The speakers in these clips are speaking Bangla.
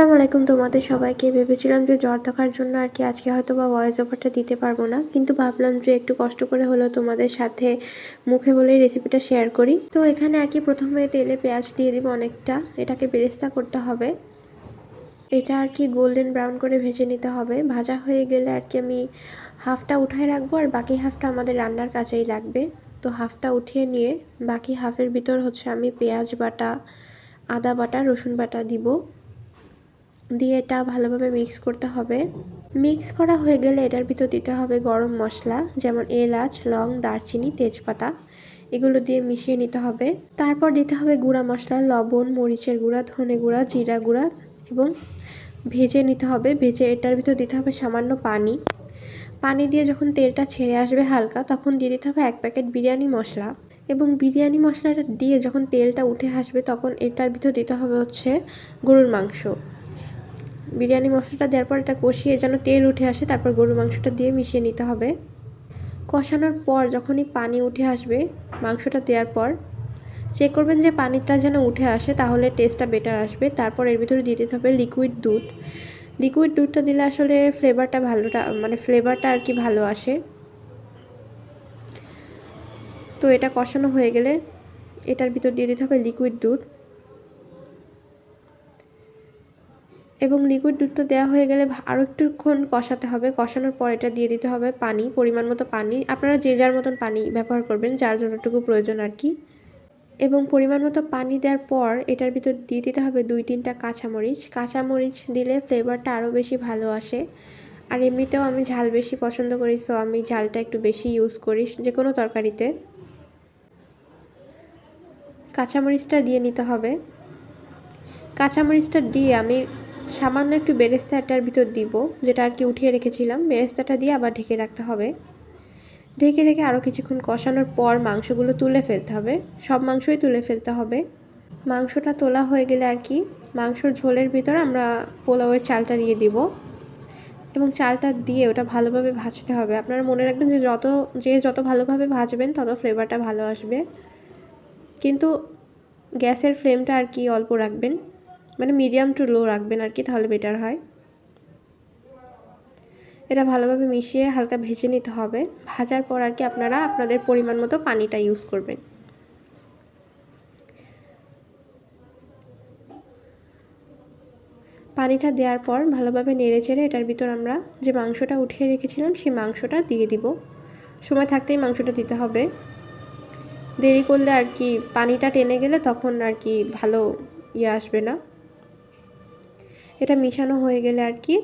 আসসালামু আলাইকুম তোমাদের সবাইকে। ভেবেছিলাম যে জ্বর থাকার জন্য আর কি আজকে হয়তো বা ভয়েস ওভারটা দিতে পারব না। কিন্তু ভাবলাম যে একটু কষ্ট করে হলেও তোমাদের সাথে মুখে বলেই রেসিপিটা শেয়ার করি। তো এখানে আর কি প্রথমে তেলে পেঁয়াজ দিয়ে দিব অনেকটা। এটাকে বেরেস্তা করতে হবে। এটা আর কি গোল্ডেন ব্রাউন করে ভেজে নিতে হবে। ভাজা হয়ে গেলে আর কি আমি হাফটা উঠায় রাখব আর বাকি হাফটা আমাদের রান্নার কাজেই লাগবে। তো হাফটা উঠিয়ে নিয়ে বাকি হাফের ভিতর হচ্ছে আমি পেঁয়াজ বাটা, আদা বাটা, রসুন বাটা দিব। দিয়ে এটা ভালোভাবে মিক্স করতে হবে। মিক্স করা হয়ে গেলে এটার ভিতর দিতে হবে গরম মশলা, যেমন এলাচ, লং, দারচিনি, তেজপাতা। এগুলো দিয়ে মিশিয়ে নিতে হবে। তারপর দিতে হবে গুঁড়া মশলা, লবণ, মরিচের গুঁড়া, ধনে গুঁড়া, জিরা গুঁড়া এবং ভেজে নিতে হবে। ভেজে এটার ভিতর দিতে হবে সামান্য পানি। পানি দিয়ে যখন তেলটা ছেড়ে আসবে হালকা, তখন দিয়ে দিতে হবে এক প্যাকেট বিরিয়ানি মশলা এবং বিরিয়ানি মশলাটা দিয়ে যখন তেলটা উঠে আসবে, তখন এটার ভিতর দিতে হবে হচ্ছে গরুর মাংস। বিরিয়ানি মশলাটা দেওয়ার পর এটা কষিয়ে যেন তেল উঠে আসে, তারপর গরুর মাংসটা দিয়ে মিশিয়ে নিতে হবে। কষানোর পর যখনই পানি উঠে আসবে মাংসটা দেওয়ার পর চেক করবেন যে পানিটা যেন উঠে আসে তাহলে টেস্টটা বেটার আসবে। তারপর এর ভিতরে দিয়ে দিতে হবে লিকুইড দুধ। লিকুইড দুধটা দিলে আসলে ফ্লেভারটা ভালোটা মানে ফ্লেভারটা আর কি ভালো আসে। তো এটা কষানো হয়ে গেলে এটার ভিতর দিয়ে দিতে হবে লিকুইড দুধ। এবং লিকুইড দুধটা দেওয়া হয়ে গেলে আরও একটুক্ষণ কষাতে হবে। কষানোর পর এটা দিয়ে দিতে হবে পানি, পরিমাণ মতো পানি। আপনারা যে যার মতন পানি ব্যবহার করবেন, যার যতটুকু প্রয়োজন আর কি। এবং পরিমাণ মতো পানি দেওয়ার পর এটার ভিতর দিয়ে দিতে হবে দুই তিনটা কাঁচামরিচ। কাঁচামরিচ দিলে ফ্লেভারটা আরও বেশি ভালো আসে। আর এমনিতেও আমি ঝাল বেশি পছন্দ করি সো আমি ঝালটা একটু বেশি ইউজ করি যে কোনো তরকারিতে। কাঁচামরিচটা দিয়ে নিতে হবে। কাঁচামরিচটা দিয়ে আমি সামান্য একটু বেরেস্তা এটার ভিতর দিব, যেটা আর কি উঠিয়ে রেখেছিলাম। বেরেস্তাটা দিয়ে আবার ঢেকে রাখতে হবে। ঢেকে রেখে আরও কিছুক্ষণ কষানোর পর মাংসগুলো তুলে ফেলতে হবে। সব মাংসই তুলে ফেলতে হবে। মাংসটা তোলা হয়ে গেলে আর কি মাংসর ঝোলের ভিতর আমরা পোলাওয়ের চালটা দিয়ে দিব। এবং চালটা দিয়ে ওটা ভালোভাবে ভাজতে হবে। আপনারা মনে রাখবেন যে যত যে যত ভালোভাবে ভাজবেন তত ফ্লেভারটা ভালো আসবে। কিন্তু গ্যাসের ফ্লেমটা আর কি অল্প রাখবেন। মানে মিডিয়াম টু লো রাখবেন আর কি, তাহলে বেটার হয়। এটা ভালোভাবে মিশিয়ে হালকা ভেজে নিতে হবে। ভাজার পর আর কি আপনারা আপনাদের পরিমাণ মতো পানিটা ইউজ করবেন। পানিটা দেওয়ার পর ভালোভাবে নেড়ে চেড়ে এটার ভিতর আমরা যে মাংসটা উঠিয়ে রেখেছিলাম, সেই মাংসটা দিয়ে দিব। সময় থাকতেই মাংসটা দিতে হবে। দেরি করলে আর কি পানিটা টেনে গেলে তখন আর কি ভালো ইয়ে আসবে না। এটা মিশানো হয়ে গেলে আর কি।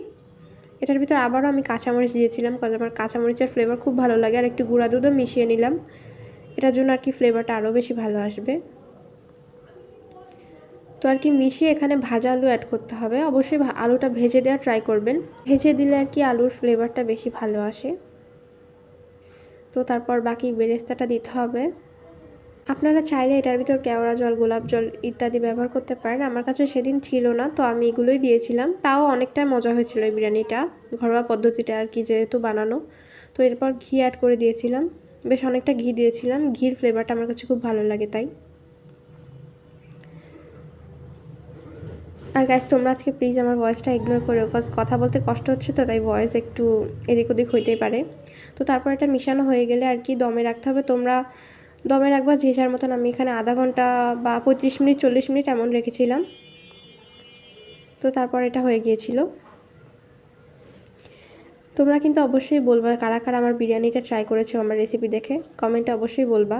এটার ভিতর আবারও আমি কাঁচামরিচ দিয়েছিলাম কারণ আমার কাঁচামরিচের ফ্লেভার খুব ভালো লাগে। আর একটু গুঁড়া দুধও মিশিয়ে নিলাম। এটার জন্য আর কি ফ্লেভারটা আরও বেশি ভালো আসবে। তো আর কি মিশিয়ে এখানে ভাজা আলু অ্যাড করতে হবে। অবশ্যই আলুটা ভেজে দেওয়ার ট্রাই করবেন। ভেজে দিলে আর কি আলুর ফ্লেভারটা বেশি ভালো আসে। তো তারপর বাকি বেরেস্তাটা দিতে হবে। আপনারা চাইলে এটার ভিতর কেওড়া জল, গোলাপ জল ইত্যাদি ব্যবহার করতে পারেন। আমার কাছে সেদিন ছিল না, তো আমি এগুলোই দিয়েছিলাম। তাও অনেকটা মজা হয়েছিল এই বিরিয়ানিটা। ঘরোয়া পদ্ধতিটা আর কি যেহেতু বানানো, তো এরপর ঘি অ্যাড করে দিয়েছিলাম। বেশ অনেকটা ঘি দিয়েছিলাম। ঘির ফ্লেভারটা আমার কাছে খুব ভালো লাগে তাই। আর গাইজ তোমরা আজকে প্লিজ আমার ভয়েসটা ইগনোর করো বিকজ কথা বলতে কষ্ট হচ্ছে তো, তাই ভয়েস একটু এদিক ওদিক হইতেই পারে। তো তারপর এটা মিশানো হয়ে গেলে আর কি দমে রাখতে হবে। তোমরা দমে রাখবা, যে মতন আমি এখানে আধা ঘণ্টা বা পঁয়ত্রিশ মিনিট, চল্লিশ মিনিট এমন রেখেছিলাম। তো তারপর এটা হয়ে গিয়েছিল। তোমরা কিন্তু অবশ্যই বলবা কারা কারা আমার বিরিয়ানিটা ট্রাই করেছ আমার রেসিপি দেখে। কমেন্টে অবশ্যই বলবা।